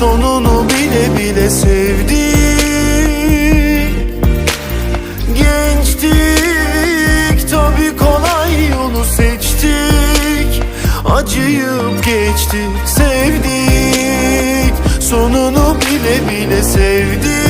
Sonunu bile bile sevdik Gençtik tabi kolay yolu seçtik. Acıyıp geçtik sevdik. Sonunu bile bile sevdik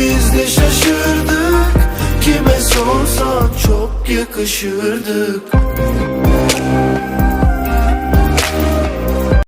yakışırdık